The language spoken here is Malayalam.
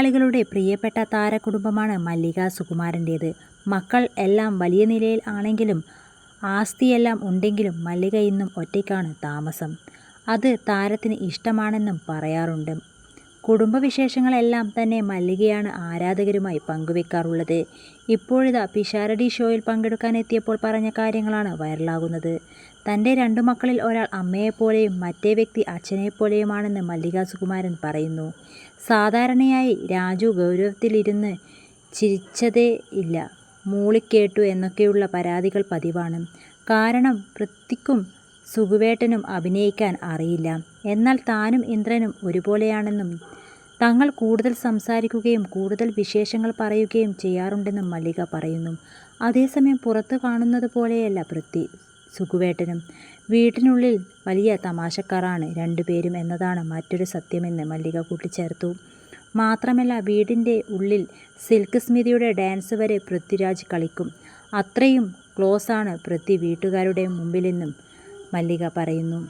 മലയാളികളുടെ പ്രിയപ്പെട്ട താരകുടുംബമാണ് മല്ലിക സുകുമാരന്റേത്. മക്കൾ എല്ലാം വലിയ നിലയിൽ ആണെങ്കിലും ആസ്തിയെല്ലാം ഉണ്ടെങ്കിലും മല്ലിക ഇന്നും ഒറ്റയ്ക്കാണ് താമസം. അത് താരത്തിന് ഇഷ്ടമാണെന്നും പറയാറുണ്ട്. കുടുംബവിശേഷങ്ങളെല്ലാം തന്നെ മല്ലികയാണ് ആരാധകരുമായി പങ്കുവെക്കാറുള്ളത്. ഇപ്പോഴിതാ പിഷാരടി ഷോയിൽ പങ്കെടുക്കാനെത്തിയപ്പോൾ പറഞ്ഞ കാര്യങ്ങളാണ് വൈറലാകുന്നത്. തന്റെ രണ്ടു മക്കളിൽ ഒരാൾ അമ്മയെപ്പോലെയും മറ്റേ വ്യക്തി അച്ഛനെപ്പോലെയുമാണെന്ന് മല്ലിക സുകുമാരൻ പറയുന്നു. സാധാരണയായി രാജു ഗൗരവത്തിലിരുന്ന് ചിരിച്ചതേ ഇല്ല മൂളിക്കേട്ടു എന്നൊക്കെയുള്ള പരാതികൾ പതിവാണ്. കാരണം പൃഥ്വിക്കും സുകുവേട്ടനും അഭിനയിക്കാൻ അറിയില്ല. എന്നാൽ താനും ഇന്ദ്രനും ഒരുപോലെയാണെന്നും തങ്ങൾ കൂടുതൽ സംസാരിക്കുകയും കൂടുതൽ വിശേഷങ്ങൾ പറയുകയും ചെയ്യാറുണ്ടെന്നും മല്ലിക പറയുന്നു. അതേസമയം പുറത്തു പുറത്ത് കാണുന്നതുപോലെയല്ല പൃഥ്വി സുഖുവേട്ടനും വീട്ടിനുള്ളിൽ വലിയ തമാശക്കാരാണ് രണ്ടുപേരും എന്നതാണ് മറ്റൊരു സത്യമെന്ന് മല്ലിക കൂട്ടിച്ചേർത്തു. മാത്രമല്ല വീടിന്റെ ഉള്ളിൽ സിൽക്ക് സ്മിതിയുടെ ഡാൻസ് വരെ പൃഥ്വിരാജ് കളിക്കും. അത്രയും ക്ലോസാണ് പൃഥ്വി വീട്ടുകാരുടെ മുമ്പിലെന്നും മല്ലിക പറയുന്നു.